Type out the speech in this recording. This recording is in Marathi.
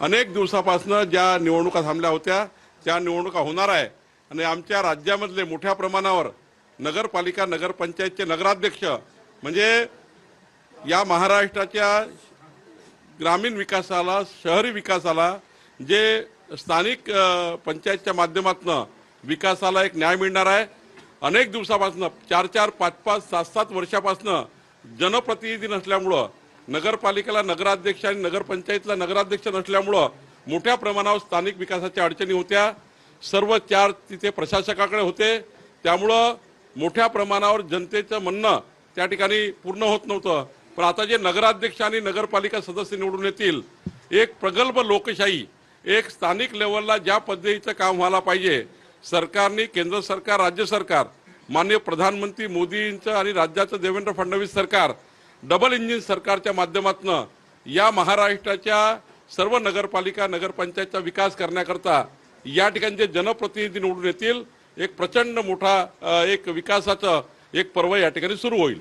अनेक दिवसापासून ज्या निवडणुका थांबल्या होत्या त्या निवडणुका होणार आहे. आणि आमच्या राज्यामधले मोठ्या प्रमाणावर नगरपालिका नगरपंचायतचे नगराध्यक्ष म्हणजे या महाराष्ट्राच्या ग्रामीण विकासाला शहरी विकासाला जे स्थानिक पंचायतच्या माध्यमातून विकासाला एक न्याय मिळणार आहे. अनेक दिवसापासून चार चार पाच पाच सात सात वर्षापासून जनप्रतिनिधी नसल्यामुळं नगरपालिकेला नगराध्यक्ष आणि नगरपंचायतला नगराध्यक्ष नसल्यामुळं मोठ्या प्रमाणावर स्थानिक विकासाच्या अडचणी होत्या. सर्व चार तिथे प्रशासकाकडे होते. त्यामुळं मोठ्या प्रमाणावर जनतेचं म्हणणं त्या ठिकाणी पूर्ण होत नव्हतं. पण आता जे नगराध्यक्ष आणि नगरपालिका सदस्य निवडून येतील एक प्रगल्भ लोकशाही एक स्थानिक लेवलला ज्या पद्धतीचं काम व्हायला पाहिजे सरकारने केंद्र सरकार राज्य सरकार माननीय प्रधानमंत्री मोदींचं आणि राज्याचं देवेंद्र फडणवीस सरकार डबल इंजिन सरकारच्या माध्यमातून या महाराष्ट्राच्या सर्व नगरपालिका नगरपंचायतचा विकास करण्याकरता या ठिकाणी जे जनप्रतिनिधी निवडून येतील एक प्रचंड मोठा एक विकासाचं एक पर्व या ठिकाणी सुरू होईल.